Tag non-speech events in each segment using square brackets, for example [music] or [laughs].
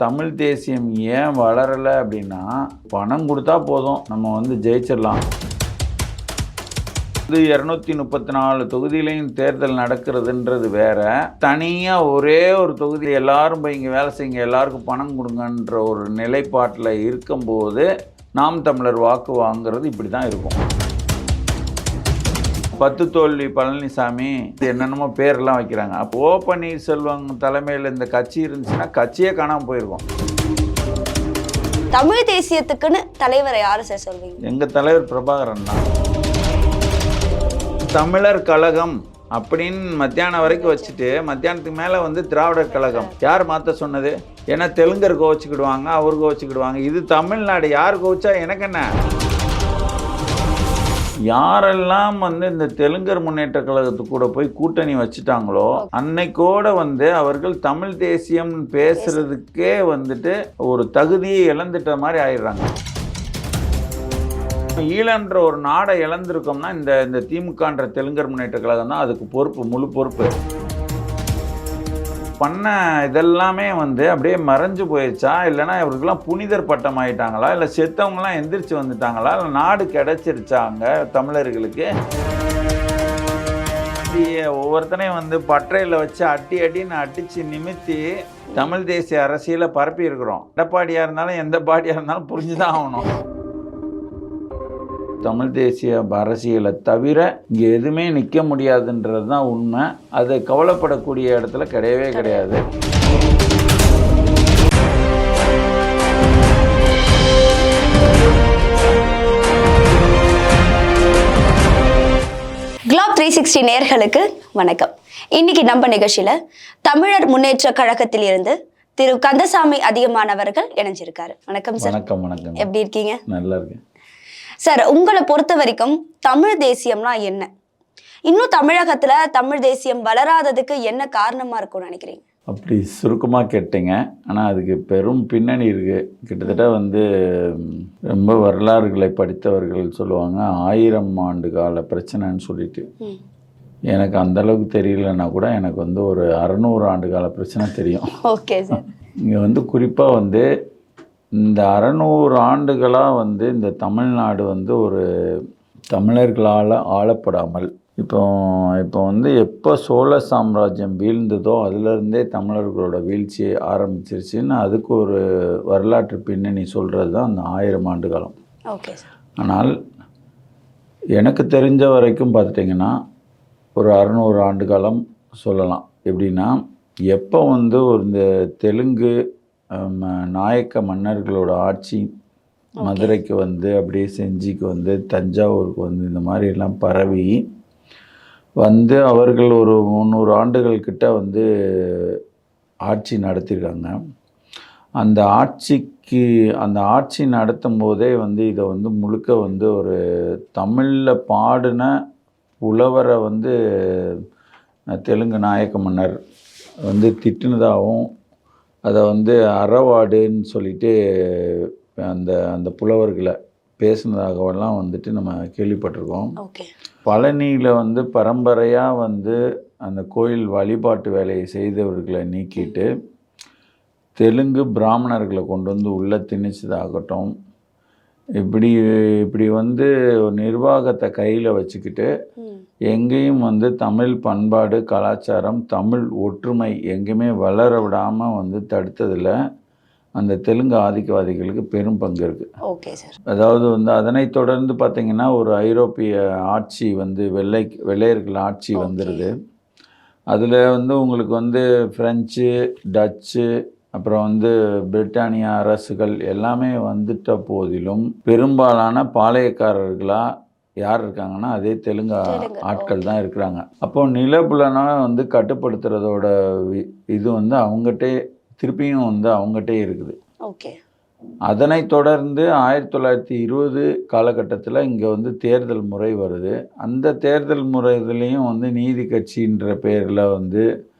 தமிழ் தேசியம் ஏன் வளரலை அப்படின்னா பணம் கொடுத்தா போதும். நம்ம வந்து ஜெயிச்சிடலாம். இது இரநூத்தி முப்பத்தி நாலு தொகுதியிலையும் தேர்தல் நடக்கிறதுன்றது வேற. தனியாக ஒரே ஒரு தொகுதி எல்லாரும் போய் இங்கே வேலை செய்யுங்க எல்லாருக்கும் பணம் கொடுங்கன்ற ஒரு நிலைப்பாட்டில் இருக்கும்போது நாம் தமிழர் வாக்கு வாங்குறது இப்படி தான் இருக்கும். பத்து தோல்வி பழனிசாமி இது என்னென்னமோ பேர்லாம் வைக்கிறாங்க. அப்போ ஓ பன்னீர்செல்வம் தலைமையில் இந்த கட்சி இருந்துச்சுன்னா கட்சியே காணாமல் போயிருக்கும். தமிழ் தேசியத்துக்குன்னு தலைவரை யாரு சார் சொல்வீங்க? எங்கள் தலைவர் பிரபாகரன் தான். தமிழர் கழகம் அப்படின்னு மத்தியானம் வரைக்கும் வச்சுட்டு மத்தியானத்துக்கு மேலே வந்து திராவிடர் கழகம். யார் மாற்ற சொன்னது? ஏன்னா தெலுங்கர் கோவச்சுக்கிடுவாங்க அவர் கோவச்சுக்கிடுவாங்க. இது தமிழ்நாடு. யார் கோவச்சா எனக்கு என்ன? யாரெல்லாம் வந்து இந்த தெலுங்கர் முன்னேற்ற கழகத்து கூட போய் கூட்டணி வச்சுட்டாங்களோ அன்னைக்கோட வந்து அவர்கள் தமிழ் தேசியம் பேசுறதுக்கே வந்துட்டு ஒரு தகுதியை இழந்துட்ட மாதிரி ஆயிடுறாங்க. ஈழன்ற ஒரு நாடை இழந்திருக்கோம்னா இந்த இந்த திமுகன்ற தெலுங்கர் முன்னேற்ற கழகம் தான் அதுக்கு பொறுப்பு முழு பொறுப்பு. பண்ண இதெல்லாமே வந்து அப்படியே மறைஞ்சு போயிடுச்சா? இல்லைன்னா இவருக்கெல்லாம் புனிதர் பட்டம் ஆயிட்டாங்களா இல்லை செத்தவங்கலாம் எந்திரிச்சு வந்துட்டாங்களா? இல்லை நாடு கிடச்சிருச்சாங்க தமிழர்களுக்கு? ஒவ்வொருத்தனையும் வந்து பற்றையில் வச்சு அட்டி அடின்னு அடித்து நிமித்தி தமிழ் தேசிய அரசியலை பரப்பி இருக்கிறோம் எடப்பாடியாக இருந்தாலும் எந்த பாடியாக இருந்தாலும் புரிஞ்சு தான் ஆகணும். தமிழ் தேசிய அரசியலை தவிர இங்கே எதுவுமே நிற்க முடியாதுன்றது தான் உண்மை. அது கவலைப்படக்கூடிய இடத்துல கிடையவே கிடையாது. குளாப் த்ரீ சிக்ஸ்டி நேர்களுக்கு வணக்கம். இன்னைக்கு நம்ம நிகழ்ச்சியில தமிழர் முன்னேற்ற கழகத்தில் இருந்து திரு கந்தசாமி அதிகமானவர்கள் இணைஞ்சிருக்காரு. வணக்கம் சார். வணக்கம் வணக்கம். எப்படி இருக்கீங்க? நல்லா இருக்கேன். சார் உங்களை பொறுத்த வரைக்கும் தமிழ் தேசியம்னா என்ன? இன்னும் தமிழகத்துல தமிழ் தேசியம் வளராததுக்கு என்ன காரணமா இருக்கும்னு நினைக்கிறீங்க? அப்படி சுருக்கமாக கேட்டீங்க. ஆனால் அதுக்கு பெரும் பின்னணி இருக்குது கிட்டத்தட்ட வந்து ரொம்ப வரலாறுகளை படித்தவர்கள் சொல்லுவாங்க ஆயிரம் ஆண்டு கால பிரச்சனைன்னு சொல்லிட்டு. எனக்கு அந்த அளவுக்கு தெரியலன்னா கூட எனக்கு வந்து ஒரு அறநூறு ஆண்டு கால பிரச்சனை தெரியும். Okay sir. இங்கே வந்து குறிப்பாக வந்து இந்த அறநூறு ஆண்டுகளாக வந்து இந்த தமிழ்நாடு வந்து ஒரு தமிழர்களால் ஆளப்படாமல் இப்போ இப்போ வந்து எப்போ சோழ சாம்ராஜ்யம் வீழ்ந்ததோ அதுலேருந்தே தமிழர்களோட வீழ்ச்சி ஆரம்பிச்சிருச்சுன்னு அதுக்கு ஒரு வரலாற்று பின்னணி சொல்கிறது தான் அந்த ஆயிரம் ஆண்டு காலம். ஓகே ஆனால் எனக்கு தெரிஞ்ச வரைக்கும் பார்த்துட்டிங்கன்னா ஒரு அறநூறு ஆண்டு காலம் சொல்லலாம். எப்படின்னா எப்போ வந்து ஒரு இந்த தெலுங்கு நாயக்க மன்னர்களோட ஆட்சி மதுரைக்கு வந்து அப்படியே செஞ்சிக்கு வந்து தஞ்சாவூருக்கு வந்து இந்த மாதிரி எல்லாம் பரவி வந்து அவர்கள் ஒரு முந்நூறு ஆண்டுகள் கிட்ட வந்து ஆட்சி நடத்தியிருக்காங்க அந்த ஆட்சிக்கு அந்த ஆட்சி நடத்தும் போதே வந்து இதை வந்து முழுக்க வந்து ஒரு தமிழில் பாடின புலவரை வந்து தெலுங்கு நாயக்க மன்னர் வந்து திட்டுனதாகவும் அதை வந்து அறவாடுன்னு சொல்லிட்டு அந்த அந்த புலவர்களை பேசுனதாகவெல்லாம் வந்துட்டு நம்ம கேள்விப்பட்டிருக்கோம். பழனியில் வந்து பரம்பரையாக வந்து அந்த கோயில் வழிபாட்டு வேலையை செய்தவர்களை நீக்கிட்டு தெலுங்கு பிராமணர்களை கொண்டு வந்து உள்ளே திணிச்சதாகட்டும் இப்படி இப்படி வந்து நிர்வாகத்தை கையில் வச்சுக்கிட்டு எங்கேயும் வந்து தமிழ் பண்பாடு கலாச்சாரம் தமிழ் ஒற்றுமை எங்கேயுமே வளர விடாமல் வந்து தடுத்ததில் அந்த தெலுங்கு ஆதிக்கவாதிகளுக்கு பெரும் பங்கு இருக்குது ஓகே சார். அதாவது வந்து அதனைத் தொடர்ந்து பார்த்தீங்கன்னா ஒரு ஐரோப்பிய ஆட்சி வந்து வெள்ளை வெள்ளையர்கள் ஆட்சி. வந்துடுது அதில் வந்து உங்களுக்கு வந்து ஃப்ரெஞ்சு டச்சு அப்புறம் வந்து பிரிட்டானிய அரசுகள் எல்லாமே வந்துட்ட போதிலும் பெரும்பாலான பாளையக்காரர்களாக யார் இருக்காங்கன்னா அதே தெலுங்கு ஆட்கள் தான் இருக்கிறாங்க. அப்போ நிலப்புலனை வந்து கட்டுப்படுத்துறதோட வி- இது வந்து அவங்ககிட்டே திருப்பியும் வந்து அவங்ககிட்டே இருக்குது. ஓகே. அதனைத் தொடர்ந்து ஆயிரத்தி தொள்ளாயிரத்தி இருபது காலகட்டத்தில் இங்கே வந்து தேர்தல் முறை வருது. அந்த தேர்தல் முறையிலையும் வந்து நீதி கட்சின்ற பேரில் வந்து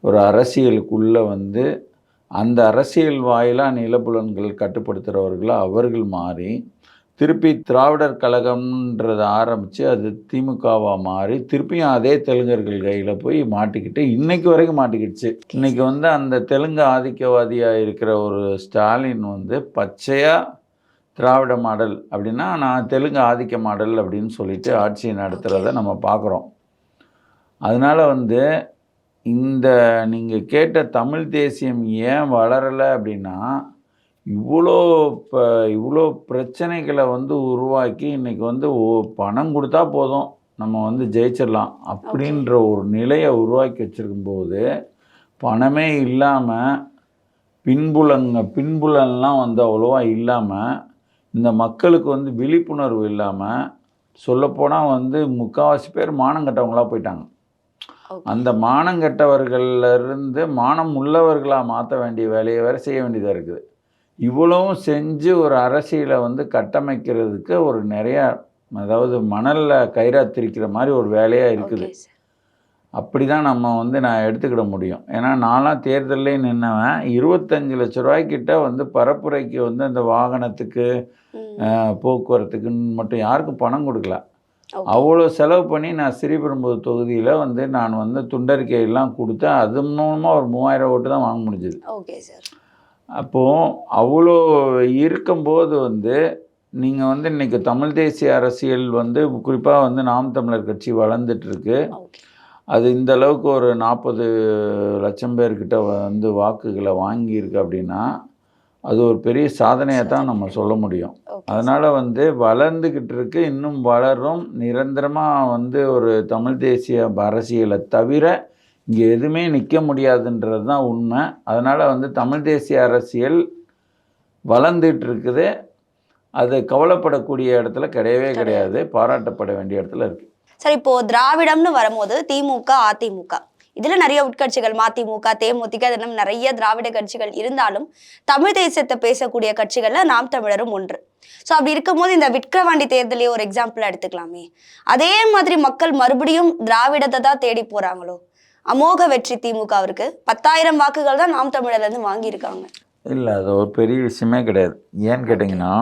ஒரு அரசியலுக்குள்ளே வந்து அந்த அரசியல் வாயிலாக நிலப்புலன்கள் கட்டுப்படுத்துகிறவர்களாக அவர்கள் மாறி திருப்பி திராவிடர் கழகம்ன்றதை ஆரம்பித்து அது திமுகவாக மாறி திருப்பியும் அதே தெலுங்கர்கள் கையில் போய் மாட்டிக்கிட்டு இன்றைக்கு வரைக்கும் மாட்டிக்கிடுச்சு. இன்றைக்கி வந்து அந்த தெலுங்கு ஆதிக்கவாதியாக இருக்கிற ஒரு ஸ்டாலின் வந்து பச்சையாக திராவிட மாடல் அப்படின்னா நான் தெலுங்கு ஆதிக்க மாடல் அப்படின்னு சொல்லிட்டு ஆட்சியை நடத்துகிறத நம்ம பார்க்குறோம் அதனால் வந்து இந்த நீங்கள் கேட்ட தமிழ் தேசியம் ஏன் வளரலை அப்படின்னா இவ்வளோ இப்போ இவ்வளோ பிரச்சனைகளை வந்து உருவாக்கி இன்னைக்கு வந்து ஓ- பணம் கொடுத்தா போதும். நம்ம வந்து ஜெயிச்சிடலாம் அப்படின்ற ஒரு நிலையை உருவாக்கி வச்சிருக்கும்போது பணமே இல்லாமல் பின்புலங்க பின்புலம்லாம் வந்து அவ்வளோவா இல்லாமல் இந்த மக்களுக்கு வந்து விழிப்புணர்வு இல்லாமல் சொல்லப்போனால் வந்து முக்கால்வாசி பேர் மானம் கட்டவங்களா போயிட்டாங்க. அந்த மானம் கெட்டவர்கள்ல இருந்து மானம் உள்ளவர்களாக மாற்ற வேண்டிய வேலையை வேறு செய்ய வேண்டியதாக இருக்குது. இவ்வளவும் செஞ்சு ஒரு அரசியலை வந்து கட்டமைக்கிறதுக்கு ஒரு நிறைய அதாவது மணலில் கயிறாத்திரிக்கிற மாதிரி ஒரு வேலையாக இருக்குது. அப்படி தான் நம்ம வந்து நான் எடுத்துக்கிட முடியும். ஏன்னா நான்லாம் தேர்தல்லே நின்னவன். இருபத்தஞ்சு லட்ச ரூபாய்க்கிட்ட வந்து பரப்புரைக்கு வந்து அந்த வாகனத்துக்கு போக்குவரத்துக்குன்னு மட்டும் யாருக்கும் பணம் கொடுக்கல. அவ்வளோ செலவு பண்ணி நான் ஸ்ரீபெரும்புதூர் தொகுதியில் வந்து நான் வந்து துண்டறிக்கையெல்லாம் கொடுத்து அது மூலமாக ஒரு மூவாயிரம் ஓட்டு தான் வாங்க முடிஞ்சுது. Okay sir. அப்போது அவ்வளோ இருக்கும்போது வந்து நீங்கள் வந்து இன்றைக்கி தமிழ் தேசிய அரசியல் வந்து குறிப்பாக வந்து நாம் தமிழர் கட்சி வளர்ந்துட்டு இருக்கு ஓகே. அது இந்த அளவுக்கு ஒரு நாற்பது லட்சம் பேர்கிட்ட வந்து வாக்குகளை வாங்கியிருக்கு அப்படின்னா அது ஒரு பெரிய சாதனையை தான் நம்ம சொல்ல முடியும். அதனால் வந்து வளர்ந்துக்கிட்டு இருக்கு இன்னும் வளரும் நிரந்தரமாக வந்து ஒரு தமிழ் தேசிய அரசியலை தவிர இங்கே எதுவுமே நிற்க முடியாதுன்றது தான் உண்மை. அதனால் வந்து தமிழ் தேசிய அரசியல் வளர்ந்துட்டு இருக்குது அது கவலைப்படக்கூடிய இடத்துல கிடையவே கிடையாது. பாராட்டப்பட வேண்டிய இடத்துல இருக்குது சார் இப்போ திராவிடம்னு வரும்போது திமுக அதிமுக. இதுல நிறைய உட்கட்சிகள் மதிமுக தேமுதிக இது இன்னும் நிறைய திராவிட கட்சிகள் இருந்தாலும் தமிழ் தேசியத்தை பேசக்கூடிய கட்சிகள்ல நாம் தமிழரும் ஒன்று. ஸோ அப்படி இருக்கும்போது இந்த விட்கரவாண்டி தேர்தலே ஒரு எக்ஸாம்பிள் எடுத்துக்கலாமே. அதே மாதிரி மக்கள் மறுபடியும் திராவிடத்தை தான் தேடி போறாங்களோ? அமோக வெற்றி திமுகவிற்கு பத்தாயிரம் வாக்குகள் தான் நாம் தமிழர்ல இருந்து வாங்கியிருக்காங்க. இல்லை அது ஒரு பெரிய விஷயமே கிடையாது. ஏன்னு கேட்டிங்கன்னா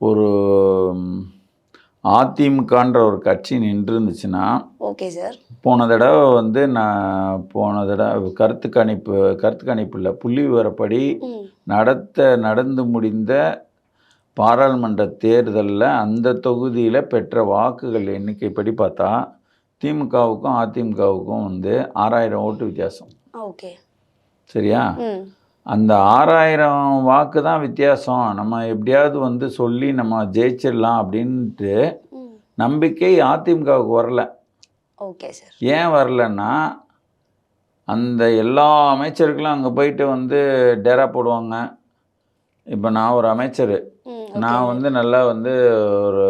ஒரு அதிமுகன்ற ஒரு கட்சி நின்று இருந்துச்சுன்னா ஓகே சார். போன தடவை வந்து நான் போன தடவை கருத்து கணிப்பு கருத்து கணிப்பு இல்லை புள்ளி விவரப்படி நடத்த நடந்து முடிந்த பாராளுமன்ற தேர்தலில் அந்த தொகுதியில் பெற்ற வாக்குகள் எண்ணிக்கைப்படி பார்த்தா திமுகவுக்கும் அதிமுகவுக்கும் வந்து ஆறாயிரம் ஓட்டு வித்தியாசம். ஓகே. சரியா? அந்த ஆறாயிரம் வாக்கு தான் வித்தியாசம். நம்ம எப்படியாவது வந்து சொல்லி நம்ம ஜெயிச்சிடலாம் அப்படின்ட்டு நம்பிக்கை அதிமுகவுக்கு வரல. Okay sir. ஏன் வரலன்னா அந்த எல்லா அமைச்சர்களும் அங்கே போயிட்டு வந்து டேரா போடுவாங்க. இப்போ நான் ஒரு அமைச்சர். நான் வந்து நல்லா வந்து ஒரு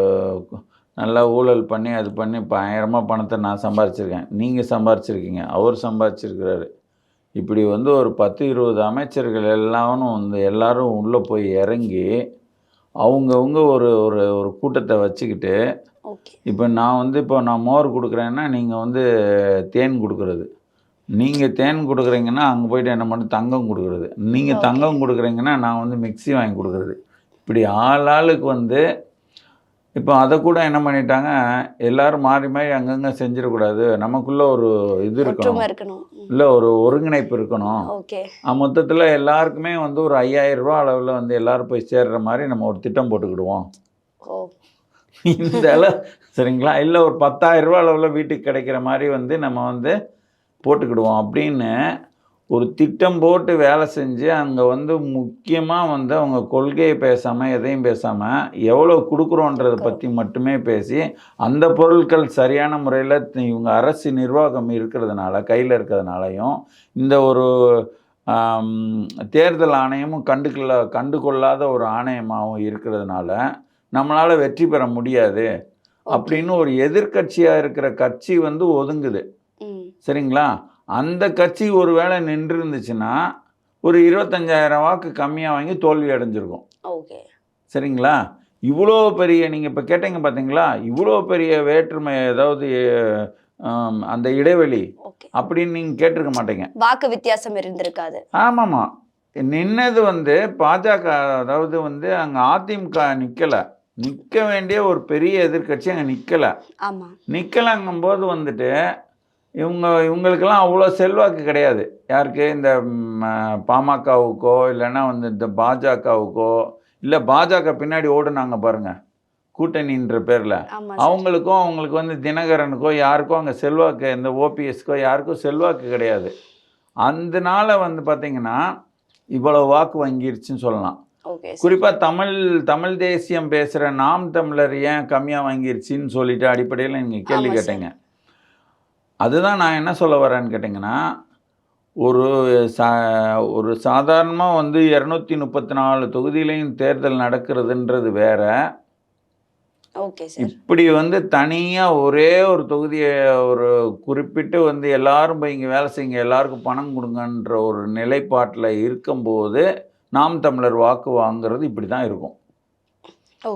நல்லா ஊழல் பண்ணி அது பண்ணி பயங்கரமாக பணத்தை நான் சம்பாரிச்சிருக்கேன். நீங்கள் சம்பாரிச்சிருக்கீங்க. அவர் சம்பாரிச்சிருக்கிறாரு. இப்படி வந்து ஒரு பத்து இருபது அமைச்சர்கள் எல்லாரும் வந்து எல்லாரும் உள்ளே போய் இறங்கி அவங்கவுங்க ஒரு ஒரு ஒரு கூட்டத்தை வச்சுக்கிட்டு இப்போ நான் வந்து இப்போ நான் மோர் கொடுக்குறேன்னா நீங்கள் வந்து தேன் கொடுக்குறது. நீங்கள் தேன் கொடுக்குறீங்கன்னா அங்கே போயிட்டு என்ன பண்ணி தங்கம் கொடுக்குறது. நீங்கள். தங்கம் கொடுக்குறீங்கன்னா நான் வந்து மிக்ஸி வாங்கி கொடுக்குறது. இப்படி ஆள் ஆளுக்கு வந்து இப்போ அதை கூட என்ன பண்ணிட்டாங்க எல்லாரும் மாறி மாறி அங்கங்கே செஞ்சிடக்கூடாது. நமக்குள்ள ஒரு இது இருக்கணும். இல்லை ஒரு ஒருங்கிணைப்பு இருக்கணும். ஓகே. மொத்தத்தில் எல்லாருக்குமே வந்து ஒரு ஐயாயிரம் ரூபா அளவில் வந்து எல்லாரும் போய் சேர்ற மாதிரி நம்ம ஒரு திட்டம் போட்டுக்கிடுவோம். இந்த அளவு சரிங்களா? இல்லை ஒரு பத்தாயிரம் ரூபா அளவில் வீட்டுக்கு கிடைக்கிற மாதிரி வந்து நம்ம வந்து போட்டுக்கிடுவோம் அப்படின்னு ஒரு திட்டம் போட்டு வேலை செஞ்சு அங்கே வந்து முக்கியமாக வந்து அவங்க கொள்கையை பேசாமல் எதையும் பேசாமல் எவ்வளோ கொடுக்குறோன்றதை பற்றி மட்டுமே பேசி அந்த பொருட்கள் சரியான முறையில் இவங்க அரசு நிர்வாகம் இருக்கிறதுனால கையில் இருக்கிறதுனாலையும் இந்த ஒரு தேர்தல் ஆணையமும் கண்டுக்கொள்ள கண்டுகொள்ளாத ஒரு ஆணையமாகவும் இருக்கிறதுனால நம்மளால் வெற்றி பெற முடியாது அப்படின்னு ஒரு எதிர்க்கட்சியாக இருக்கிற கட்சி வந்து ஒதுங்குது. சரிங்களா? அந்த கட்சி ஒரு வேளை நின்று இருந்துச்சுன்னா ஒரு இருபத்தஞ்சாயிரம் வாக்கு கம்மியாக வாங்கி தோல்வி அடைஞ்சிருக்கும். ஓகே. சரிங்களா? இவ்வளோ பெரிய நீங்கள் இப்போ கேட்டீங்க பார்த்தீங்களா இவ்வளோ பெரிய வேற்றுமை ஏதாவது அந்த இடைவெளி அப்படின்னு நீங்கள் கேட்டிருக்க மாட்டீங்க. வாக்கு வித்தியாசம் இருந்திருக்காது. ஆமாம்மா நின்னது வந்து பாஜக அதாவது வந்து அங்கே அதிமுக நிற்கலை நிற்க வேண்டிய ஒரு பெரிய எதிர்க்கட்சி அங்கே நிற்கலை ஆமா. நிற்கலங்கும்போது வந்துட்டு இவங்க இவங்களுக்கெல்லாம் அவ்வளோ செல்வாக்கு கிடையாது. யாருக்கு? இந்த பாமகவுக்கோ இல்லைன்னா வந்து இந்த பாஜகவுக்கோ இல்லை பாஜக பின்னாடி ஓடுனாங்க பாருங்க கூட்டணின்ற பேரில். அவங்களுக்கும் அவங்களுக்கு வந்து தினகரனுக்கோ யாருக்கோ அங்கே செல்வாக்கு இந்த ஓபிஎஸ்க்கோ யாருக்கும் செல்வாக்கு கிடையாது. அதனால வந்து பார்த்தீங்கன்னா இவ்வளோ வாக்கு வாங்கிருச்சுன்னு சொல்லலாம். குறிப்பாக தமிழ் தமிழ் தேசியம் பேசுகிற நாம் தமிழர் ஏன் கம்மியாக வாங்கிருச்சுன்னு சொல்லிட்டு அடிப்படையில் நீங்கள் கேள்வி. கேட்டீங்க. அதுதான் நான் என்ன சொல்ல வரேன்னு கேட்டிங்கன்னா ஒரு சா ஒரு சாதாரணமாக வந்து இரநூத்தி முப்பத்தி நாலு தொகுதியிலையும் தேர்தல் நடக்கிறதுன்றது வேற. இப்படி வந்து தனியாக ஒரே ஒரு தொகுதியை ஒரு குறிப்பிட்டு வந்து எல்லாரும் போய் இங்கே வேலை செய்யுங்க எல்லாருக்கும் பணம் கொடுங்கன்ற ஒரு நிலைப்பாட்டில் இருக்கும்போது நாம் தமிழர் வாக்கு வாங்குறது இப்படி தான் இருக்கும்.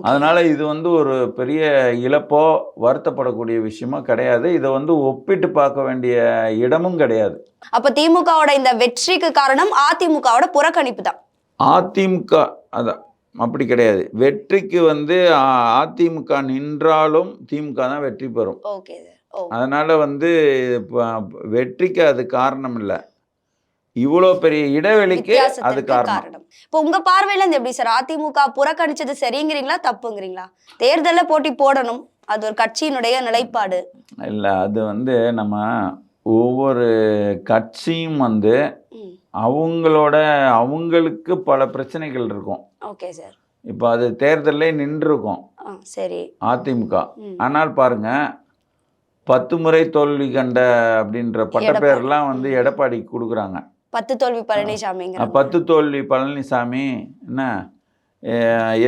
அதனால இது வந்து ஒரு பெரிய இழப்போ வருத்தப்படக்கூடிய விஷயமோ கிடையாது. இதை வந்து ஒப்பிட்டு பார்க்க வேண்டிய இடமும் கிடையாது. அப்ப திமுகவோட இந்த வெற்றிக்கு காரணம் அதிமுகவோட புறக்கணிப்பு தான். அதிமுக அதான் அப்படி கிடையாது. வெற்றிக்கு வந்து அதிமுக நின்றாலும் திமுக தான் வெற்றி பெறும். ஓ அதனால வந்து வெற்றிக்கு அது காரணம் இல்லை. இவ்வளோ பெரிய இடைவெளிக்கு அது காரணம். இப்போ உங்க பார்வையில இருந்து எப்படி சார்? அதிமுக புறக்கணிச்சது சரிங்கிறீங்களா தப்புங்கிறீங்களா? தேர்தல்ல போட்டி போடணும். அது ஒரு கட்சியினுடைய நிலைப்பாடு. இல்லை அது வந்து நம்ம ஒவ்வொரு கட்சியும் வந்து அவங்களோட அவங்களுக்கு பல பிரச்சனைகள் இருக்கும். Okay sir. இப்போ அது தேர்தலே நின்றுருக்கும். சரி. அதிமுக. ஆனால் பாருங்க பத்து முறை தோல்வி கண்ட அப்படின்ற பட்டப்பேர்லாம் வந்து எடப்பாடிக்கு கொடுக்குறாங்க. பத்து தோல்வி பழனிசாமிங்கிற அஹ் பத்து தோல்வி பழனிசாமி என்ன?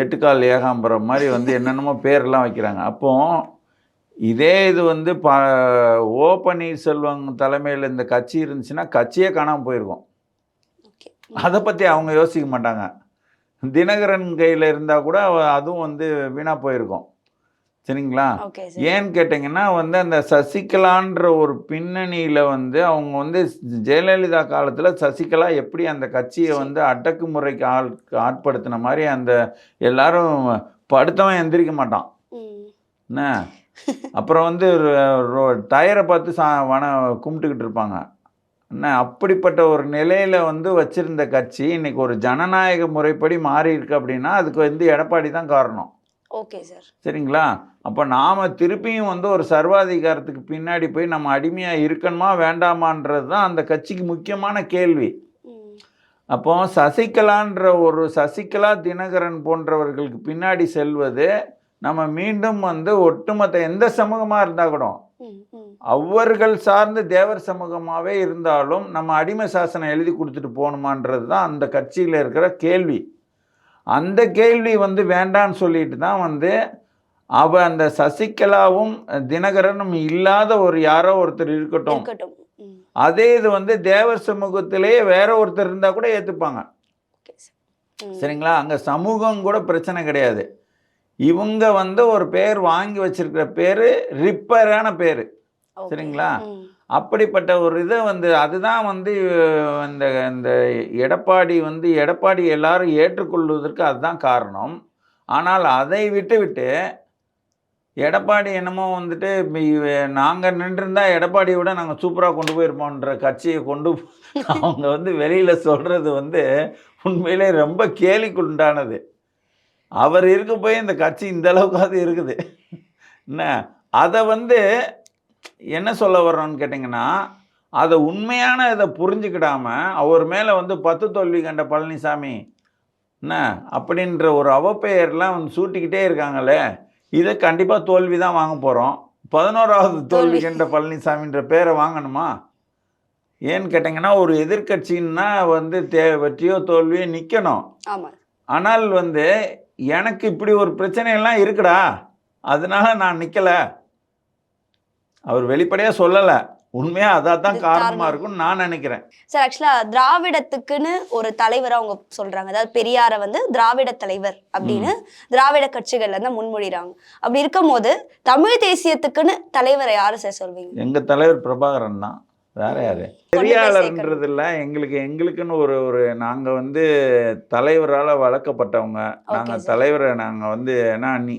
எட்டுக்கால் ஏகாம்பரம் மாதிரி வந்து என்னென்னமோ பேர்லாம் வைக்கிறாங்க. அப்போ இதே இது வந்து ப ஓ பன்னீர்செல்வம் தலைமையில் இந்த கட்சி இருந்துச்சுன்னா கட்சியே காணாமல் போயிருக்கும். அதை பற்றி அவங்க யோசிக்க மாட்டாங்க. தினகரன் கையில் இருந்தால் கூட அதுவும் வந்து வீணாக போயிருக்கும். சரிங்களா? ஏன்னு கேட்டிங்கன்னா வந்து அந்த சசிகலான்ற ஒரு பின்னணியில் வந்து அவங்க வந்து ஜெயலலிதா காலத்தில் சசிகலா எப்படி அந்த கட்சியை வந்து அடக்குமுறைக்கு ஆள் ஆட்படுத்தின மாதிரி அந்த எல்லாரும் படுத்தவன் எந்திரிக்க மாட்டான். என்ன? அப்புறம் வந்து டயரை பார்த்து சா வன கும்பிட்டுக்கிட்டு இருப்பாங்க. என்ன? அப்படிப்பட்ட ஒரு நிலையில் வந்து வச்சிருந்த கட்சி இன்னைக்கு ஒரு ஜனநாயக முறைப்படி மாறி இருக்கு அப்படின்னா அதுக்கு வந்து எடப்பாடி தான் காரணம். Okay sir. சரிங்களா? அப்போ நாம் திருப்பியும் வந்து ஒரு சர்வாதிகாரத்துக்கு பின்னாடி போய் நம்ம அடிமையாக இருக்கணுமா வேண்டாமான்றது தான் அந்த கட்சிக்கு முக்கியமான கேள்வி. அப்போ சசிகலான்ற ஒரு சசிகலா தினகரன் போன்றவர்களுக்கு பின்னாடி செல்வது நம்ம மீண்டும் வந்து ஒட்டுமொத்த எந்த சமூகமாக இருந்தால் கூட அவர்கள் சார்ந்த தேவர் சமூகமாகவே இருந்தாலும் நம்ம அடிமை சாசனம் எழுதி கொடுத்துட்டு போகணுமான்றது தான் அந்த கட்சியில் இருக்கிற கேள்வி. அந்த கேள்வி வந்து வேண்டான்னு சொல்லிட்டு தான் வந்து அவ அந்த சசிகலாவும் தினகரனும் இல்லாத ஒரு யாரோ ஒருத்தர் இருக்கட்டும். அதே இது வந்து தேவர் சமூகத்திலேயே வேற ஒருத்தர் இருந்தால் கூட ஏற்றுப்பாங்க சரிங்களா? அங்கே சமூகம் கூட பிரச்சனை கிடையாது. இவங்க வந்து ஒரு பேர் வாங்கி வச்சிருக்கிற பேர் ரிப்பரான பேர். சரிங்களா? அப்படிப்பட்ட ஒரு இதை வந்து அதுதான் வந்து இந்த இந்த எடப்பாடி வந்து எடப்பாடி எல்லாரும் ஏற்றுக்கொள்வதற்கு அதுதான் காரணம். ஆனால் அதை விட்டுவிட்டு எடப்பாடி என்னமோ வந்துட்டு நாங்கள் நின்றுருந்தா எடப்பாடியை விட நாங்கள் சூப்பராக கொண்டு போயிருப்போன்ற கட்சியை கொண்டு அவங்க வந்து வெளியில் சொல்கிறது வந்து உண்மையிலே ரொம்ப கேலிக்குண்டானது. அவர் இருக்க போய் இந்த கட்சி இந்த அளவுக்காவது இருக்குது. என்ன? அதை வந்து என்ன சொல்ல வர்றோன்னு கேட்டிங்கன்னா அதை உண்மையான இதை புரிஞ்சுக்கிடாம அவர் மேலே வந்து பத்து தோல்வி கண்ட பழனிசாமி என்ன? அப்படின்ற ஒரு அவப்பெயர்லாம் வந்து சூட்டிக்கிட்டே இருக்காங்களே இதை கண்டிப்பாக தோல்வி தான் வாங்க போகிறோம் பதினோராவது தோல்வி. கண்ட பழனிசாமின்ற பேரை வாங்கணுமா? ஏன்னு கேட்டிங்கன்னா ஒரு எதிர்க்கட்சின்னா வந்து தே வெற்றியோ தோல்வியோ நிற்கணும் ஆனால் வந்து எனக்கு இப்படி ஒரு பிரச்சனையெல்லாம் இருக்குடா அதனால நான் நிற்கலை அவர் வெளிப்படையாக சொல்லலை. உண்மையாக அதான் தான் காரணமாக காரணம். இருக்கும்னு நான் நினைக்கிறேன். சார் ஆக்சுவலா திராவிடத்துக்குன்னு ஒரு தலைவரை அவங்க சொல்றாங்க. அதாவது பெரியாரை வந்து திராவிட தலைவர் அப்படின்னு திராவிட கட்சிகள்ல இருந்து முன்மொழிறாங்க. அப்படி இருக்கும்போது தமிழ் தேசியத்துக்குன்னு தலைவரை யாரு சார் சொல்வீங்க? எங்கள் தலைவர் பிரபாகரன் தான். வேற யாரு? கொண்டு போய் பெரியாளர்ன்றது இல்ல எங்களுக்கு எங்களுக்குன்னு ஒரு ஒரு நாங்க வந்து தலைவரால வளர்க்கப்பட்டவங்க. நாங்க. தலைவரை நாங்க வந்து ஏன்னா நீ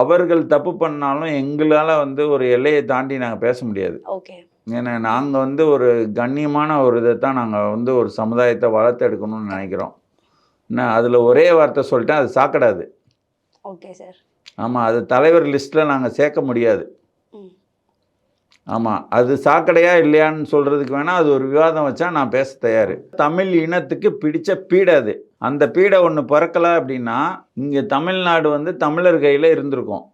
அவர்கள் தப்பு பண்ணாலும் எங்களால வந்து ஒரு எல்லையை தாண்டி நாங்க பேச முடியாது. ஓகே. ஏன்னா நாங்க வந்து ஒரு கண்ணியமான ஒரு இதை தான் நாங்க வந்து ஒரு சமுதாயத்தை வளர்த்தெடுக்கணும்னு நினைக்கிறோம். என்ன அதுல ஒரே வார்த்தை சொல்லிட்டேன் அது சாக்கடாது. Okay sir. ஆமா அது தலைவர் லிஸ்ட்ல நாங்க சேர்க்க முடியாது. ஆமாம் அது சாக்கடையா இல்லையான்னு சொல்கிறதுக்கு வேணால் அது ஒரு விவாதம் வச்சா நான் பேச தயார். தமிழ் இனத்துக்கு பிடிச்ச பீடை அது. அந்த பீடை ஒன்று பிறக்கல அப்படின்னா இங்கே தமிழ்நாடு வந்து தமிழர் கையில் இருந்திருக்கும்.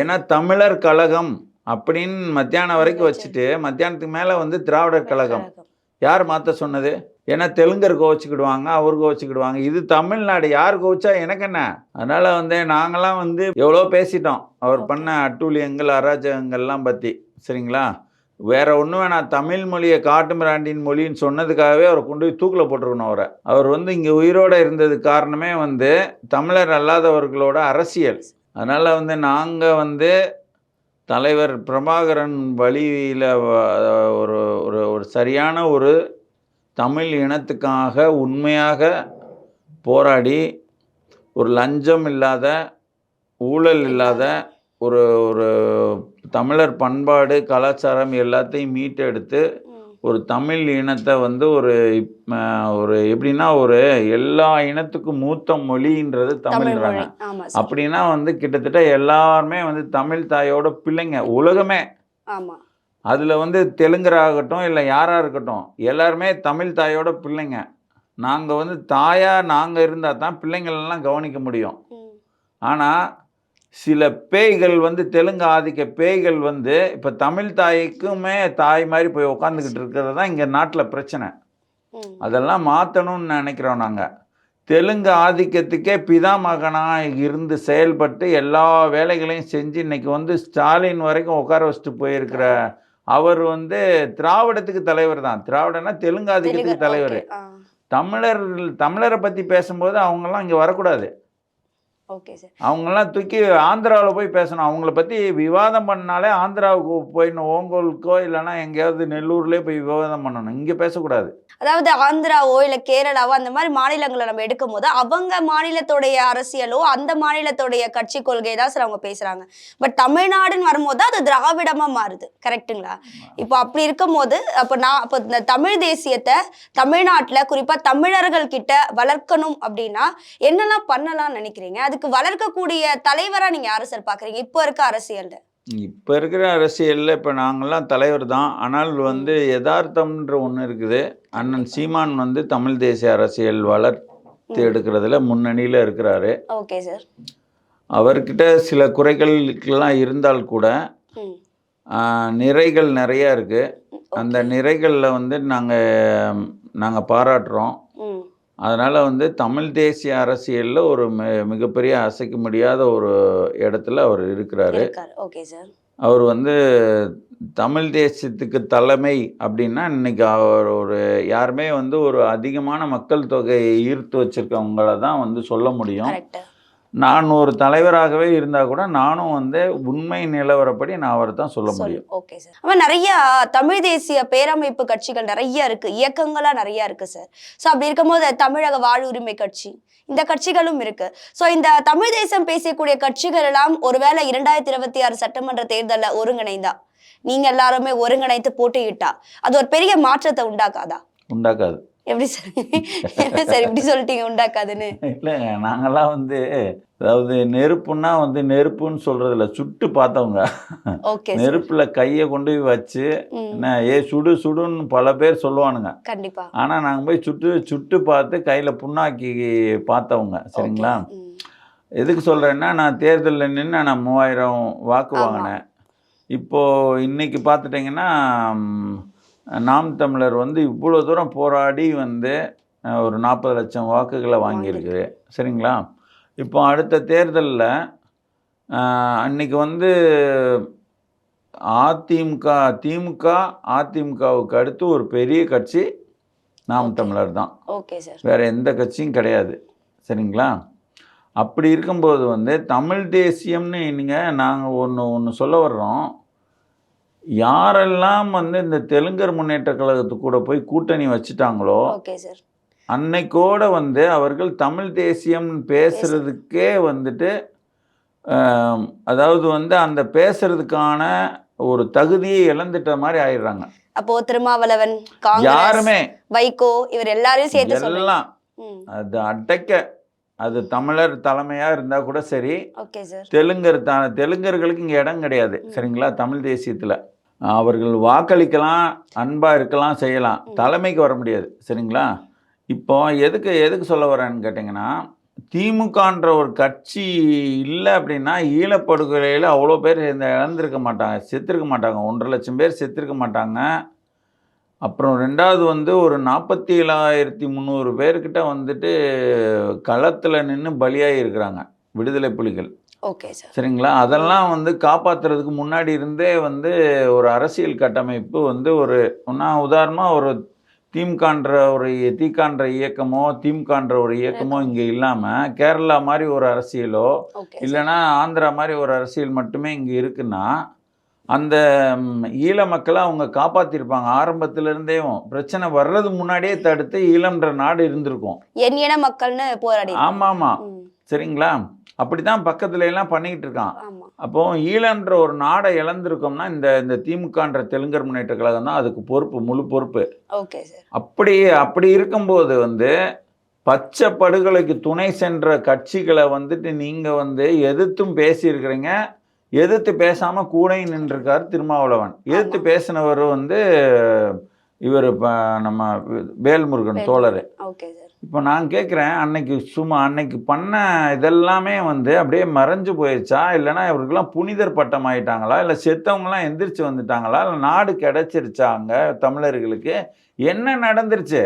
ஏன்னா தமிழர் கழகம் அப்படின்னு மத்தியானம் வரைக்கும் வச்சுட்டு மத்தியானத்துக்கு மேலே வந்து திராவிடர் கழகம். யார் மாற்ற சொன்னது? ஏன்னா தெலுங்கர் கோவச்சுக்கிடுவாங்க அவர் கோவச்சுக்கிடுவாங்க. இது தமிழ்நாடு யார் கோவச்சா எனக்கு என்ன? அதனால வந்து நாங்களாம் வந்து எவ்வளோ பேசிட்டோம். அவர். பண்ண அட்டூழியங்கள் அராஜகங்கள்லாம் பற்றி சரிங்களா? வேற ஒன்றும் வேணாம். தமிழ் மொழியை காட்டு மிராண்டின் மொழின்னு சொன்னதுக்காகவே அவரை கொண்டு போய் தூக்கில் போட்டிருக்கணும் அவரை. அவர் வந்து இங்கே உயிரோடு இருந்தது காரணமே வந்து தமிழர் அல்லாதவர்களோட அரசியல். அதனால் வந்து நாங்கள் வந்து தலைவர் பிரபாகரன் வழியில் ஒரு ஒரு ஒரு சரியான ஒரு தமிழ் இனத்துக்காக உண்மையாக போராடி ஒரு லஞ்சம் இல்லாத ஊழல் இல்லாத ஒரு ஒரு தமிழர் பண்பாடு கலாச்சாரம் எல்லாத்தையும் மீட்டெடுத்து ஒரு தமிழ் இனத்தை வந்து ஒரு ஒரு எப்படின்னா ஒரு எல்லா இனத்துக்கும் மூத்த மொழின்றது தமிழ் தமிழ்றாங்க மொழி ஆமா சார். அப்படின்னா வந்து கிட்டத்தட்ட எல்லாருமே வந்து தமிழ் தாயோட பிள்ளைங்க உலகமே. அதில் வந்து தெலுங்கராகட்டும் இல்லை யாராக இருக்கட்டும் எல்லாருமே தமிழ் தாயோட பிள்ளைங்க. நாங்கள் வந்து தாயாக நாங்கள் இருந்தால் தான் பிள்ளைங்களெல்லாம் கவனிக்க முடியும். ஆனால் சில பேய்கள் வந்து தெலுங்கு ஆதிக்க பேய்கள் வந்து இப்போ தமிழ் தாய்க்குமே தாய் மாதிரி போய் உக்காந்துக்கிட்டு இருக்கிறது தான் இங்கே நாட்டில் பிரச்சனை. அதெல்லாம் மாற்றணும்னு நினைக்கிறோம் நாங்கள் தெலுங்கு ஆதிக்கத்துக்கே பிதாமகனாக இருந்து செயல்பட்டு எல்லா வேலைகளையும் செஞ்சு இன்னைக்கு வந்து ஸ்டாலின் வரைக்கும் உட்கார வச்சுட்டு போயிருக்கிற அவர் வந்து திராவிடத்துக்கு தலைவர் தான். திராவிடனா தெலுங்கு ஆதிக்கத்துக்கு தலைவர். தமிழர் தமிழரை பற்றி பேசும்போது அவங்கெல்லாம் இங்கே வரக்கூடாது. ஓகே சார் அவங்கெல்லாம் தூக்கி ஆந்திராவில் போய் பேசணும். அவங்கள பற்றி விவாதம் பண்ணாலே ஆந்திராவுக்கு போயிடணும் ஓங்கோலுக்கோ இல்லைன்னா எங்கேயாவது நெல்லூர்லேயே போய் விவாதம் பண்ணணும். இங்கே பேசக்கூடாது. அதாவது ஆந்திராவோ இல்ல கேரளாவோ அந்த மாதிரி மாநிலங்களை நம்ம எடுக்கும் போது அவங்க மாநிலத்துடைய அரசியலோ அந்த மாநிலத்துடைய கட்சி கொள்கை தான் சார் அவங்க பேசுறாங்க. பட் தமிழ்நாடுன்னு வரும்போது அது திராவிடமா மாறுது. கரெக்ட்டுங்களா இப்போ அப்படி இருக்கும்போது அப்போ நான் அப்போ இந்த தமிழ் தேசியத்தை தமிழ்நாட்டுல குறிப்பா தமிழர்கள் கிட்ட வளர்க்கணும் அப்படின்னா என்னெல்லாம் பண்ணலாம்னு நினைக்கிறீங்க? அதுக்கு வளர்க்கக்கூடிய தலைவரா நீங்க யாரை சார் பாக்குறீங்க? இப்போ இருக்க அரசியல்ல. இப்போ இருக்கிற அரசியலில் இப்போ நாங்கள்லாம் தலைவர் தான். ஆனால் வந்து யதார்த்தம்ன்ற ஒன்று இருக்குது. அண்ணன் சீமான் வந்து தமிழ் தேசிய அரசியல் வளர்த்து எடுக்கிறதுல முன்னணியில் இருக்கிறாரு. Okay sir. அவர்கிட்ட சில குறைகள்லாம் இருந்தால் கூட நிறைகள் நிறையா இருக்குது அந்த நிறைகளில் வந்து நாங்கள் நாங்கள் பாராட்டுறோம். அதனால் வந்து தமிழ் தேசிய அரசியலில் ஒரு மி மிகப்பெரிய அசைக்க முடியாத ஒரு இடத்துல அவர் இருக்கிறாரு. Okay sir. அவர் வந்து தமிழ் தேசியத்துக்கு தலைமை அப்படின்னா இன்னைக்கு அவர் ஒரு யாருமே வந்து ஒரு அதிகமான மக்கள் தொகையை ஈர்த்து வச்சிருக்கவங்கள தான் வந்து சொல்ல முடியும். நான் ஒரு தலைவராகவே இருந்தால் கூட நானும் வந்து உண்மை நிலவரப்படி நான் அவரை தான் சொல்ல. முடியும். ஓகே சார் ஆமா நிறைய தமிழ் தேசிய பேரமைப்பு கட்சிகள் நிறைய இருக்கு. இயக்கங்களா நிறைய இருக்கு சார் ஸோ அப்படி இருக்கும்போது தமிழக வாழ்வுரிமை கட்சி இந்த கட்சிகளும் இருக்கு. ஸோ இந்த தமிழ் தேசம் பேசக்கூடிய கட்சிகள் எல்லாம் ஒருவேளை இரண்டாயிரத்தி இருபத்தி ஆறு சட்டமன்ற தேர்தலில் ஒருங்கிணைந்தா? நீங்க எல்லாருமே ஒருங்கிணைத்து போட்டியிட்டா? அது ஒரு பெரிய மாற்றத்தை உண்டாக்காதா? உண்டாக்காது. எப்படி சார் என்ன சார் இப்படி சொல்லிட்டீங்க? உண்டாக்காதுன்னு. இல்லை நாங்கள்லாம் வந்து அதாவது நெருப்புன்னா வந்து நெருப்புன்னு சொல்கிறதில்ல சுட்டு பார்த்தவங்க. நெருப்பில் கையை கொண்டு போய் வச்சு என்ன ஏ சுடு சுடுன்னு பல பேர் சொல்லுவானுங்க. கண்டிப்பா. ஆனால் நாங்கள் போய் சுட்டு சுட்டு பார்த்து கையில் புண்ணாக்கி பார்த்தவங்க சரிங்களா. எதுக்கு சொல்கிறேன்னா நான் தேர்தலில் நின்று நான் மூவாயிரம் வாக்கு. வாங்கினேன். இப்போது இன்னைக்கு பார்த்துட்டிங்கன்னா நாம் தமிழர் வந்து இவ்வளோ தூரம் போராடி வந்து ஒரு நாற்பது லட்சம் வாக்குகளை வாங்கியிருக்கு. சரிங்களா? இப்போ அடுத்த தேர்தலில் அன்னைக்கு வந்து அதிமுக திமுக அதிமுகவுக்கு அடுத்து ஒரு பெரிய கட்சி நாம். தமிழர் தான். Okay sir. வேற எந்த கட்சியும் கிடையாது. சரிங்களா? அப்படி இருக்கும்போது வந்து தமிழ் தேசியம்னு நீங்கள் நாங்கள் ஒன்று ஒன்று சொல்ல வர்றோம். யாரெல்லாம் வந்து இந்த தெலுங்கர் முன்னேற்ற கழகத்து கூட போய் கூட்டணி வச்சுட்டாங்களோ அன்னைக்கோட வந்து அவர்கள் தமிழ் தேசியம் பேசுறதுக்கே வந்துட்டு அதாவது வந்து அந்த பேசுறதுக்கான ஒரு தகுதியை இழந்துட்ட மாதிரி ஆயிடுறாங்க. அப்போ திருமாவளவன் யாருமே. வைகோ இவர் எல்லாரையும் சேர்த்து எல்லாம். அது அடைக்க அது தமிழர் தலைமையா இருந்தா கூட சரி. தெலுங்கர் தெலுங்கர்களுக்கு இங்கே இடம் கிடையாது. சரிங்களா? தமிழ் தேசியத்தில். அவர்கள் வாக்களிக்கலாம் அன்பாக இருக்கலாம் செய்யலாம். தலைமைக்கு வர முடியாது. சரிங்களா? இப்போ எதுக்கு எதுக்கு சொல்ல வரேன்னு கேட்டிங்கன்னா திமுகன்ற ஒரு கட்சி இல்லை அப்படின்னா ஈழப்படுகொலையில் அவ்வளோ பேர் இந்த இழந்திருக்க மாட்டாங்க செத்துருக்க மாட்டாங்க. ஒன்றரை லட்சம் பேர் செத்துருக்க மாட்டாங்க. அப்புறம் ரெண்டாவது வந்து ஒரு நாற்பத்தி ஏழாயிரத்தி முந்நூறு பேர்கிட்ட வந்துட்டு களத்தில் நின்று பலியாகி இருக்கிறாங்க விடுதலை புலிகள். Okay sir. சரிங்களா? அதெல்லாம் வந்து காப்பாற்றுறதுக்கு முன்னாடி இருந்தே வந்து ஒரு அரசியல் கட்டமைப்பு வந்து ஒரு நான் உதாரணமாக ஒரு திமுகன்ற ஒரு திகான்ற இயக்கமோ திமுகன்ற ஒரு இயக்கமோ இங்கே இல்லாமல் கேரளா மாதிரி ஒரு அரசியலோ இல்லைன்னா ஆந்திரா மாதிரி ஒரு அரசியல் மட்டுமே இங்கே இருக்குன்னா அந்த ஈழ மக்களை அவங்க காப்பாற்றிருப்பாங்க ஆரம்பத்திலிருந்தேவும் பிரச்சனை வர்றது முன்னாடியே தடுத்து ஈழம்ன்ற நாடு இருந்திருக்கும். என் இன மக்கள்னு போராடி ஆமாம். ஆமாம் சரிங்களா? அப்படி தான் பக்கத்துல எல்லாம் பண்ணிக்கிட்டு இருக்கான். அப்போ ஈழன்ற ஒரு நாடை இழந்திருக்கோம்னா இந்த இந்த திமுகன்ற தெலுங்கர் முன்னேற்ற கழகம் தான் அதுக்கு பொறுப்பு முழு பொறுப்பு. அப்படி அப்படி இருக்கும்போது வந்து பச்சை படுகொலைக்கு துணை சென்ற கட்சிகளை வந்துட்டு நீங்கள் வந்து எதிர்த்தும் பேசியிருக்கிறீங்க. எதிர்த்து பேசாமல் கூடையும் நின்றுருக்காரு திருமாவளவன். எதிர்த்து. பேசினவர் வந்து இவர் நம்ம வேல்முருகன். தோழர். இப்போ நான் கேட்குறேன் அன்னைக்கு சும்மா அன்னைக்கு பண்ண இதெல்லாமே வந்து அப்படியே மறைஞ்சு போயிடுச்சா? இல்லைன்னா இவருக்கெல்லாம் புனிதர் பட்டம் ஆயிட்டாங்களா இல்லை செத்தவங்களாம் எந்திரிச்சு வந்துட்டாங்களா? இல்லை நாடு கிடச்சிருச்சா அங்கே தமிழர்களுக்கு? என்ன நடந்துருச்சு?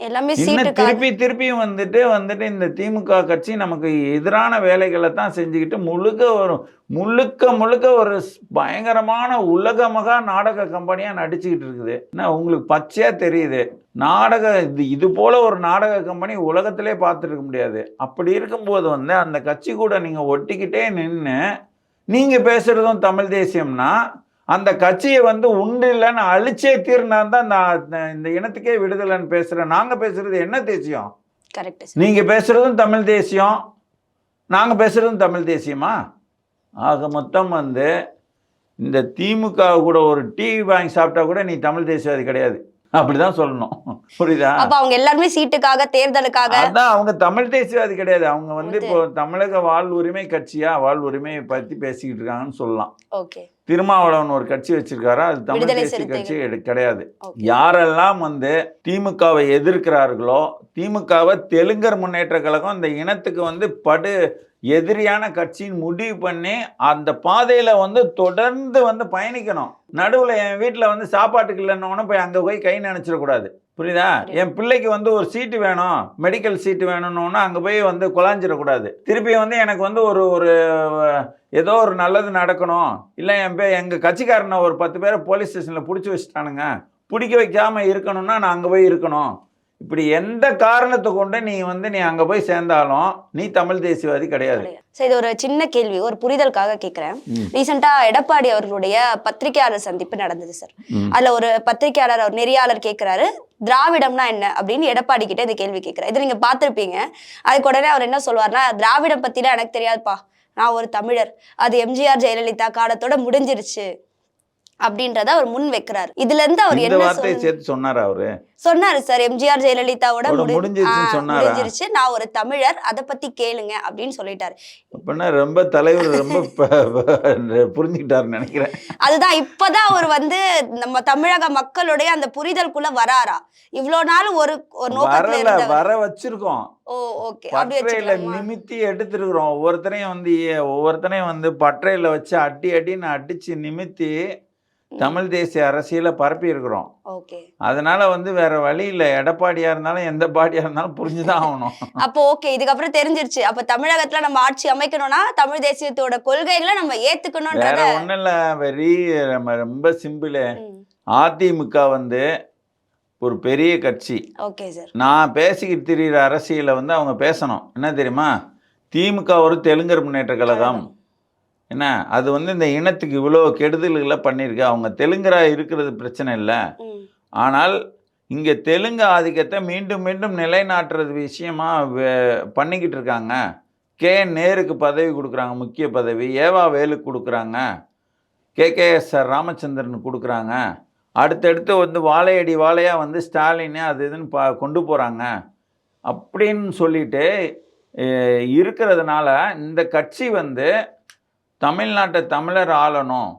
எல்லாமே இன்னும் திருப்பி திருப்பியும் வந்துட்டு வந்துட்டு இந்த திமுக கட்சி நமக்கு எதிரான வேலைகளை தான் செஞ்சுக்கிட்டு முழுக்க ஒரு முழுக்க முழுக்க ஒரு பயங்கரமான உலக மகா நாடக கம்பெனியாக நடிச்சுக்கிட்டு இருக்குது. என்ன உங்களுக்கு பச்சையாக தெரியுது. நாடக இது இது போல ஒரு நாடக கம்பெனி உலகத்திலே பார்த்துருக்க முடியாது. அப்படி இருக்கும்போது வந்து அந்த கட்சி கூட நீங்கள் ஒட்டிக்கிட்டே நின்று நீங்கள் பேசுகிறதும் தமிழ் தேசியம்னா அந்த கட்சியை வந்து உண்டு இல்லைன்னு அழிச்சே தீர்னா தான் இந்த இந்த இனத்துக்கே விடுதலைன்னு பேசுகிறேன் நாங்கள் பேசுகிறது என்ன தேசியம்? கரெக்ட் நீங்கள் பேசுகிறதும் தமிழ் தேசியம். நாங்கள் பேசுகிறதும் தமிழ் தேசியமா? ஆக மொத்தம் வந்து இந்த திமுக கூட ஒரு டீ வாங்கி சாப்பிட்டா கூட நீ தமிழ் தேசியவாதி கிடையாது. அப்படிதான் சொல்லணும். புரியுதா? அப்ப அவங்க எல்லாருமே சீட்டுக்காக தேர்தலுக்காக. அதான் அவங்க தமிழ் தேசியவாதி கிடையாது. அவங்க வந்து இப்போ தமிழக வாழ் உரிமை கட்சியா வாழ் உரிமையை பத்தி பேசிக்கிட்டு இருக்காங்கன்னு சொல்லலாம். ஓகே. திருமாவளவன் ஒரு கட்சி வச்சிருக்காரா. அது தமிழ் தேசிய. கட்சி கிடையாது. யாரெல்லாம் வந்து திமுகவை எதிர்க்கிறார்களோ திமுகவை தெலுங்கர் முன்னேற்ற கழகம் இந்த இனத்துக்கு வந்து படு எதிரியான கட்சின்னு முடிவு பண்ணி அந்த பாதையில வந்து தொடர்ந்து வந்து பயணிக்கணும். நடுவில் என் வீட்டில் வந்து சாப்பாட்டுக்கு இல்லைன்னு போய் அங்கே போய் கை நினைச்சிடக்கூடாது. புரியுதா. என் பிள்ளைக்கு வந்து ஒரு சீட்டு வேணும். மெடிக்கல் சீட்டு வேணும்னு அங்கே போய் வந்து குழாஞ்சிடக்கூடாது. திருப்பி வந்து எனக்கு வந்து ஒரு ஒரு ஏதோ ஒரு நல்லது நடக்கணும். இல்லை என் பே எங்கள் கட்சிக்காரனை ஒரு பத்து பேரை போலீஸ் ஸ்டேஷனில் பிடிச்சி வச்சுட்டானுங்க. பிடிக்க வைக்காம இருக்கணும்னா நான் அங்கே போய் இருக்கணும். இப்படி எந்த காரணத்தை கொண்டு நீ வந்து நீ அங்கே போய் சேர்ந்தாலும் நீ தமிழ் தேசியவாதி கிடையாது. சரி இது ஒரு சின்ன கேள்வி ஒரு புரிதலுக்காக கேக்குறேன். ம். ரீசெண்டா எடப்பாடி அவர்களுடைய பத்திரிகையாளர் சந்திப்பு நடந்தது சார். அதுல ஒரு பத்திரிகையாளர் ஒரு நெறியாளர் கேக்குறாரு திராவிடம்னா என்ன அப்படின்னு எடப்பாடி கிட்ட இந்த கேள்வி கேட்கிறார் இது நீங்க பார்த்திருப்பீங்க. அதுக்கு உடனே அவர் என்ன சொல்வார்னா திராவிடம் பத்திலாம் எனக்கு தெரியாதுப்பா. நான் ஒரு தமிழர். அது எம்ஜிஆர் ஜெயலலிதா காலத்தோட முடிஞ்சிருச்சு. அப்படின்றத அவர் முன் வைக்கிறார். இதுல இருந்து அவர் என்ன சேர்த்து சொன்னாரா அவரு? சொன்னாரு சார். எம்ஜிஆர் ஜெயலலிதாவோட? முடிஞ்சிருச்சு. நான் ஒரு தமிழர் அதை பத்தி கேளுங்க அப்படின்னு சொல்லிட்டாரு. அப்படின்னா ரொம்ப தலைவர் ரொம்ப ப- ப- புரிஞ்சுக்கிட்டாருன்னு நினைக்கிறேன். அதுதான் இப்பதான் அவர் வந்து நம்ம தமிழக மக்களுடைய அந்த புரிதலுக்குள்ள வராரா? இவ்வளோ நாள் ஒரு ஒரு நோக்கத்துல வர வச்சிருக்கோம். Oh okay. வச்சுக்கலாமா நிமித்தி எடுத்துருக்குறோம். ஒவ்வொருத்தரையும் வந்து ஒவ்வொருத்தரையும் வந்து பற்றையில வச்சு அடி அடின்னு அடிச்சு நிமித்தி தமிழ் தேசிய அரசியலை பரப்பி இருக்கிறோம். ஓகே. அதனால வந்து வேற வழி இல்லை. எடப்பாடியா இருந்தாலும் எந்த பாடியா இருந்தாலும் புரிஞ்சுதான் ஆகணும். [laughs] அப்போ ஓகே இதுக்கப்புறம் தெரிஞ்சிருச்சு. அப்ப தமிழகத்துல நம்ம ஆட்சி அமைக்கணும்னா தமிழ் தேசியத்தோட கொள்கைகளை நம்ம வேற ஏத்துக்கணும்ன்றத ஒண்ணும் இல்ல. வெரி நம்ம ரொம்ப சிம்பிள். அதிமுக வந்து ஒரு பெரிய கட்சி. Okay sir. நான் பேசிக்கிட்டு திரியிற அரசியலை வந்து அவங்க பேசணும். என்ன தெரியுமா? திமுக ஒரு தெலுங்கர் முன்னேற்ற கழகம். என்ன? அது வந்து இந்த இனத்துக்கு இவ்வளோ கெடுதல்களை பண்ணியிருக்கு அவங்க தெலுங்கரா இருக்கிறது பிரச்சனை இல்லை. ஆனால் இங்கே தெலுங்கு ஆதிக்கத்தை மீண்டும் மீண்டும் நிலைநாட்டுறது விஷயமா பண்ணிக்கிட்டு இருக்காங்க. கே. நேருக்கு பதவி கொடுக்குறாங்க. முக்கிய பதவி. ஏவா வேலுக்கு கொடுக்குறாங்க. K. K. S. R. Ramachandran கொடுக்குறாங்க. அடுத்தடுத்து வந்து வாழையடி வாழையாக வந்து ஸ்டாலின் அது இதுன்னு பா கொண்டு போகிறாங்க அப்படின்னு சொல்லிட்டு இருக்கிறதுனால இந்த கட்சி வந்து தமிழ்நாட்டை தமிழர் ஆளணும்.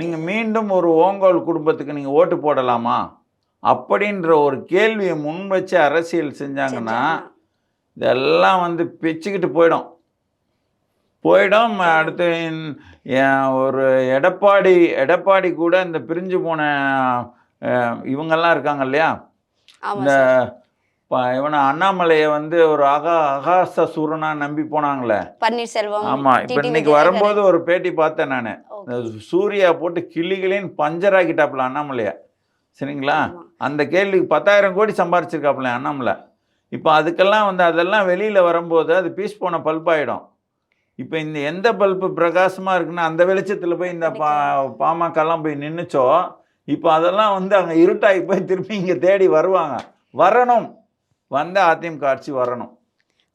நீங்கள் மீண்டும் ஒரு ஓங்கோல் குடும்பத்துக்கு நீங்கள் ஓட்டு போடலாமா? அப்படின்ற ஒரு கேள்வியை முன் வச்சு அரசியல் செஞ்சாங்கன்னா இதெல்லாம் வந்து பிச்சுக்கிட்டு போயிடும். போயிடும். அடுத்து ஒரு எடப்பாடி எடப்பாடி கூட இந்த பிரிஞ்சு போன இவங்கெல்லாம் இருக்காங்க இல்லையா? இந்த சார் ப- இவனை அண்ணாமலையை வந்து ஒரு அகா அகாச சூரனா நம்பி போனாங்களே. பன்னீர்செல்வம் ஆமாம் இப்போ இன்னைக்கு. வரும்போது ஒரு பேட்டி பார்த்தேன் நான். ஓகே. சூர்யா போட்டு கிளிகளின் பஞ்சர் ஆக்கிட்டாப்புல அண்ணாமலையை. சரிங்களா? ஆமா. அந்த கேள்விக்கு பத்தாயிரம் கோடி சம்பாரிச்சிருக்காப்புல அண்ணாமலை. இப்போ அதுக்கெல்லாம் வந்து அதெல்லாம் வெளியில் வரும்போது அது பீஸ் போன பல்பாயிடும். இப்போ இந்த எந்த பல்பு பிரகாசமாக இருக்குன்னா அந்த வெளிச்சத்தில் போய் இந்த பா பாமகலாம் போய் நின்றுச்சோ இப்போ அதெல்லாம் வந்து அங்கே இருட்டாகி போய் திருப்பி இங்கே தேடி வருவாங்க. வரணும். வந்து அதிமுக ஆட்சி வரணும்.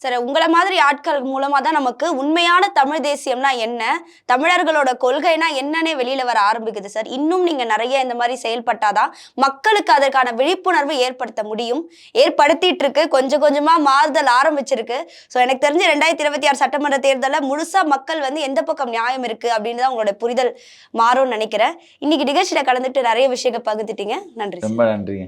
சரி உங்களை மாதிரி ஆட்கள் மூலமா தான் நமக்கு உண்மையான தமிழ் தேசியம்னா என்ன தமிழர்களோட கொள்கைனா என்னன்னே வெளியில வர ஆரம்பிக்குது சார். இன்னும் நீங்க நிறைய இந்த மாதிரி செயல்பட்டாதான் மக்களுக்கு அதற்கான விழிப்புணர்வு ஏற்படுத்த முடியும். ஏற்படுத்திட்டு இருக்கு கொஞ்சம் கொஞ்சமா மாறுதல் ஆரம்பிச்சிருக்கு. ஸோ எனக்கு தெரிஞ்சு ரெண்டாயிரத்தி இருபத்தி ஆறு சட்டமன்ற தேர்தலில் முழுசா மக்கள் வந்து எந்த பக்கம் நியாயம் இருக்கு அப்படின்னு தான் உங்களோட புரிதல் மாறும்னு நினைக்கிறேன். இன்னைக்கு நிகழ்ச்சியில கலந்துட்டு நிறைய விஷயங்கள் பகிர்ந்துட்டீங்க. நன்றி ரொம்ப நன்றிங்க.